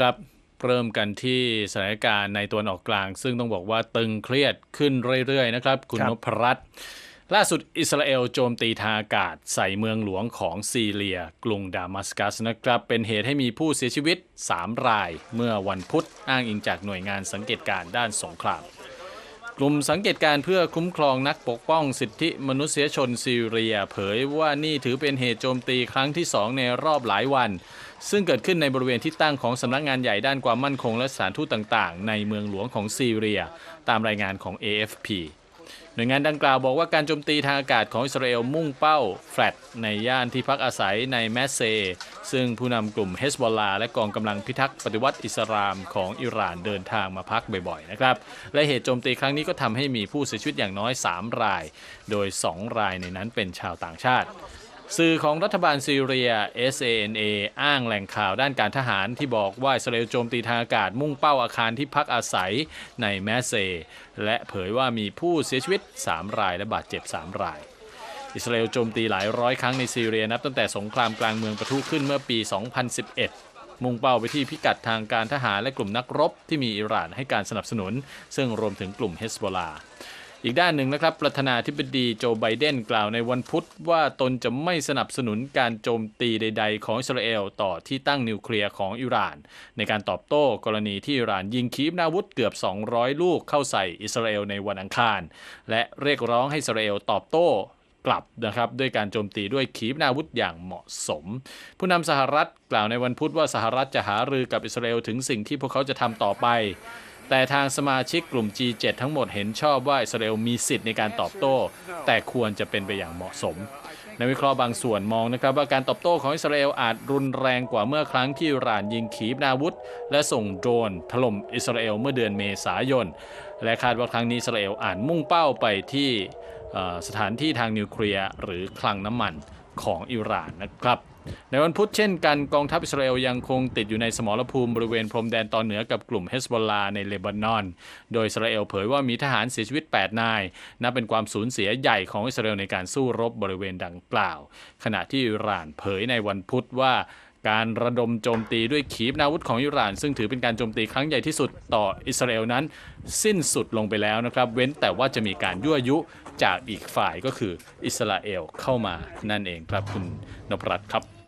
ครับเริ่มกันที่สถานการณ์ในตัวนออกกลาง ซึ่งต้องบอกว่าตึงเครียดขึ้นเรื่อยๆนะครับ คุณครับนพรัตน์ล่าสุดอิสราเอลโจมตีทางอากาศใส่เมืองหลวงของซีเรีย กรุงดามัสกัสนะครับ เป็นเหตุให้มีผู้เสียชีวิต 3 ราย เมื่อวันพุธอ้างอิงจากหน่วยงานสังเกตการณ์ด้านสงคราม กลุ่มสังเกตการณ์เพื่อคุ้มครองนักปกป้องสิทธิมนุษยชนซีเรีย เผยว่านี่ถือเป็นเหตุโจมตีครั้งที่สองในรอบหลายวัน ซึ่งเกิดขึ้นในบริเวณที่ตั้งของสำนักงานใหญ่ด้านความมั่นคงและสถานทูตต่างๆ ในเมืองหลวงของซีเรีย ตามรายงานของ AFP น่วยงานดังกล่าวบอกว่าการโจมตีทางอากาศของอิสราเอลมุ่งเป้าแฟลตในย่านที่พักอาศัยในแมสเซ ซึ่งผู้นำกลุ่มเฮสบอลลาและกองกำลังพิทักษ์ปฏิวัติอิสลามของอิหร่านเดินทางมาพักบ่อยๆนะครับ และเหตุโจมตีครั้งนี้ก็ทำให้มีผู้เสียชีวิตอย่างน้อย 3 ราย โดย 2 รายในนั้นเป็นชาวต่างชาติ สื่อของรัฐบาลซีเรีย SANA อ้างแหล่งข่าวด้านการทหารที่บอกว่าอิสราเอลโจมตีทางอากาศมุ่งเป้าอาคารที่พักอาศัยในแมสเซ และเผยว่ามีผู้เสียชีวิต 3 รายและบาดเจ็บ 3 ราย อิสราเอลโจมตีหลายร้อยครั้งในซีเรียนับตั้งแต่สงครามกลางเมืองประทุขึ้นเมื่อปี 2011มุ่งเป้าไปที่พิกัดทางการทหารและกลุ่มนักรบที่มีอิหร่านให้การสนับสนุน ซึ่งรวมถึงกลุ่มเฮสบอลา อีกด้านหนึ่งนะครับ ประธานาธิบดีโจไบเดนกล่าวในวันพุธว่าตนจะไม่สนับสนุนการโจมตีใด ๆ ของอิสราเอลต่อที่ตั้งนิวเคลียร์ของอิหร่าน ในการตอบโต้กรณีที่อิหร่านยิงขีปนาวุธเกือบ 200 ลูกเข้าใส่อิสราเอลในวันอังคาร และเรียกร้องให้อิสราเอลตอบโต้กลับนะครับด้วยการโจมตีด้วยขีปนาวุธอย่างเหมาะสม ผู้นำสหรัฐกล่าวในวันพุธว่าสหรัฐจะหารือกับอิสราเอลถึงสิ่งที่พวกเขาจะทำต่อไป แต่ทางสมาชิกกลุ่ม G7 ทั้งหมดเห็นชอบว่าอิสราเอลมีสิทธิ์ในการตอบโต้ แต่ควรจะเป็นไปอย่างเหมาะสมในกวิเคราะห์บางส่วนมองนะครับว่าการตอบโต้ของอิสราเอลอาจรุนแรงกว่าเมื่อครั้งที่อิหร่านยิงขีปนาวุธ และส่งโดรนถล่มอิสราเอลเมื่อเดือนเมษายน และคาดว่าครั้งนี้อิสราเอลอาจมุ่งเป้าไปที่สถานที่ทางนิวเคลียร์หรือคลังน้ำมันของอิหร่านนะครับ ในวันพุธเช่นกันกองทัพอิสราเอลยังคงติดอยู่ในสมรภูมิบริเวณพรมแดนตอนเหนือกับกลุ่มเฮสบอลลาในเลบานอน โดยอิสราเอลเผยว่ามีทหารเสียชีวิต 8 นาย นับเป็นความสูญเสียใหญ่ของอิสราเอลในการสู้รบบริเวณดังกล่าว ขณะที่อิหร่านเผยในวันพุธว่าการระดมโจมตีด้วยขีปนาวุธของอิหร่าน ซึ่งถือเป็นการโจมตีครั้งใหญ่ที่สุดต่ออิสราเอลนั้น สิ้นสุดลงไปแล้วนะครับ เว้นแต่ว่าจะมีการยั่วยุจากอีกฝ่ายก็คืออิสราเอลเข้ามานั่นเองครับคุณนพรัตน์ครับ